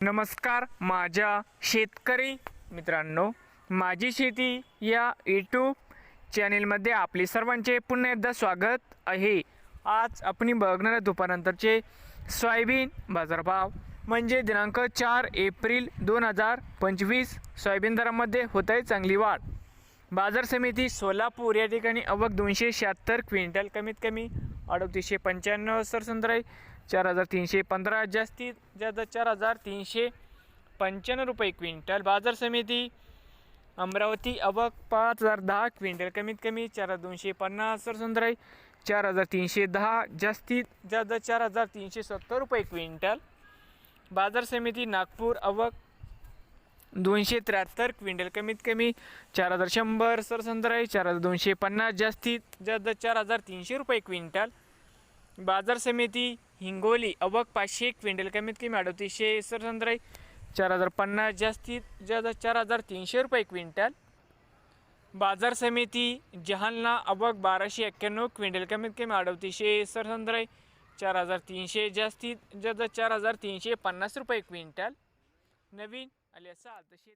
नमस्कार माझ्या शेतकरी मित्रांनो माझी शेती या यूट्यूब चॅनेलमध्ये आपले सर्वांचे पुन्हा एकदा स्वागत आहे. आज आपण बघणार आहे दुपारनंतरचे सोयाबीन बाजारभाव म्हणजे दिनांक चार एप्रिल दोन हजार पंचवीस सोयाबीन दरामध्ये होत आहे चांगली वाढ. बाजार समिती सोलापूर या ठिकाणी अवघ दोनशे शहात्तर क्विंटल कमीत कमी अडतीसशे पंच्याण्णव सरसंद्र आहे. चार हजार तीनशे पंधरा जास्तीत जास्त चार हजार तीनशे पंच्याण्णव रुपये क्विंटल. बाजार समिती अमरावती अवक पाच हजार दहा क्विंटल. कमीत कमी चार हजार दोनशे पन्नास सरसंद्र आहे. चार हजार तीनशे दहा जास्तीत जास्त चार हजार तीनशे सत्तर रुपये क्विंटल. बाजार समिती नागपूर अवक दोनशे त्र्याहत्तर क्विंटल कमीत कमी चार हजार शंभर सरसंद्र चार हजार दोनशे पन्नास जास्तीत जास्त चार हजार तीनशे रुपये क्विंटल. बाजार समिती हिंगोली अवक पाचशे क्विंटल कमीत कमी अडतीसशे सरसंद्र चार हजार पन्नास जास्तीत जास्त चार हजार तीनशे रुपये क्विंटल. बाजार समिती जहालना अवक बाराशे एक्क्याण्णव क्विंटल कमीत कमी अडतीसशे सरसंद्र चार हजार तीनशे जास्तीत जास्त चार हजार तीनशे पन्नास रुपये क्विंटल. नवीन आले असाल तसे